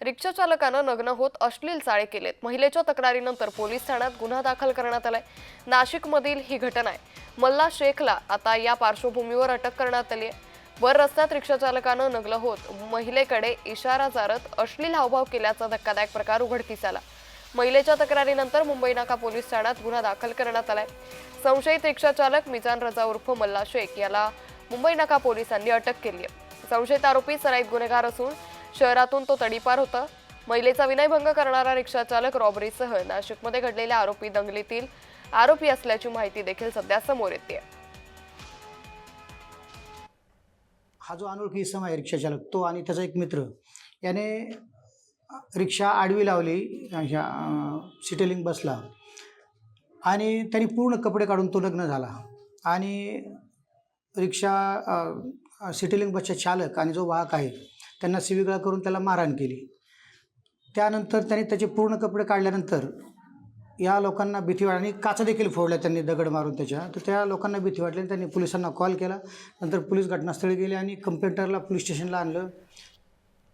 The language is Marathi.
रिक्षा चालकानं नग्न होत अश्लील चाळे केलेत. महिलेच्या तक्रारीनंतर पोलीस ठाण्यात गुन्हा दाखल करण्यात आलाय. नाशिकमधील ही घटना आहे. मल्ला शेखला आता या पार्श्वभूमीवर अटक करण्यात आली आहे. वर रस्त्यात रिक्षा चालकानं नग्न होत महिलेकडे इशारा चारत अश्लील हावभाव केल्याचा धक्कादायक प्रकार उघडकीस आला. महिलेच्या तक्रारीनंतर मुंबई नाका पोलीस ठाण्यात गुन्हा दाखल करण्यात आलाय. संशयित रिक्षा चालक मिजान रजा उर्फ मल्ला शेख याला मुंबई नाका पोलिसांनी अटक केली आहे. संशयित आरोपी सराईत गुन्हेगार असून शहरातून तो तडीपार होता. महिलेचा विनयभंग करणारा रिक्षाचालक रॉबरीसह नाशिकमध्ये घडलेल्या आरोपी दंगलीतील आरोपी असल्याची माहिती देखील सध्या समोर येते हा जो अनोळखी इसम आहे रिक्षाचालक तो आणि त्याचा एक मित्र याने रिक्षा आडवी लावली ह्या सिटेलिंग बसला आणि त्यांनी पूर्ण कपडे काढून तो लग्न झाला आणि रिक्षा सिटेलिंग बसच्या चालक आणि जो वाहक आहे त्यांना शिवीगाळ करून त्याला मारहाण केली. त्यानंतर त्यांनी त्याचे पूर्ण कपडे काढल्यानंतर या लोकांना भीती वाटली आणि काचा देखील फोडल्या त्यांनी दगड मारून त्याच्या. तर त्या लोकांना भीती वाटली आणि त्यांनी पोलिसांना कॉल केला. नंतर पोलीस घटनास्थळी गेले आणि कंप्लेंटरला पोलीस स्टेशनला आणलं.